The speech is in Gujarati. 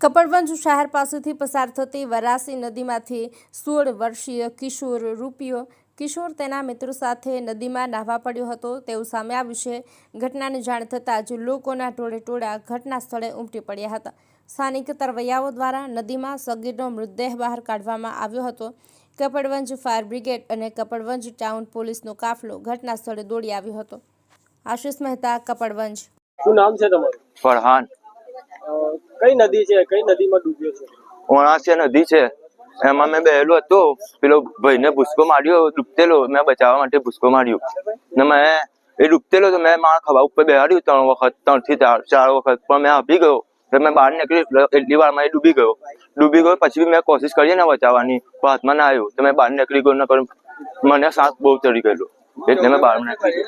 કપડવંજ શહેર પાસેથી પસાર થતી વરાસી નદીમાંથી સોળ વર્ષીય કિશોર રૂપિયો કિશોર તેના મિત્રો સાથે નદીમાં નાહવા પડ્યો હતો. તેવું સામે આવ્યું છે. ઘટનાની જાણ થતાં જ લોકોના ટોળે ટોળા ઘટના સ્થળે ઉમટી પડ્યા હતા. સ્થાનિક તરવૈયાઓ દ્વારા નદીમાં સગીરનો મૃતદેહ બહાર કાઢવામાં આવ્યો હતો. કપડવંજ ફાયર બ્રિગેડ અને કપડવંજ ટાઉન પોલીસનો કાફલો ઘટના સ્થળે દોડી આવ્યો હતો. આશિષ મહેતા કપડવંજ. શું નામ છે તમારું? ફરહાન. કઈ નદી છે? કઈ નદીમાં ડૂબ્યો છે? વણાસિયા નદી છે. એમાં મેં બેહેલો હતો. પેલો ભાઈને ભૂસકો માર્યો, ડૂબતેલો. મેં બચાવવા માટે ભૂસકો માર્યો. ને મેં એ ડૂબતેલો તો મેં મારા ખભા ઉપર બેહાડ્યું ત્રણ વખત ત્રણથી ચાર ચાર વખત. પણ મેં આપી ગયો. મેં બહાર નીકળી એટલી વારમાં એ ડૂબી ગયો. ડૂબી ગયો પછી મેં કોશિશ કરી ને બચાવવાની. પણ હાથમાં ના આવ્યું. તો મેં બહાર નીકળી ગયો, નકર મને સાંસ બહુ ચડી ગયેલો. એટલે મેં બહાર નીકળી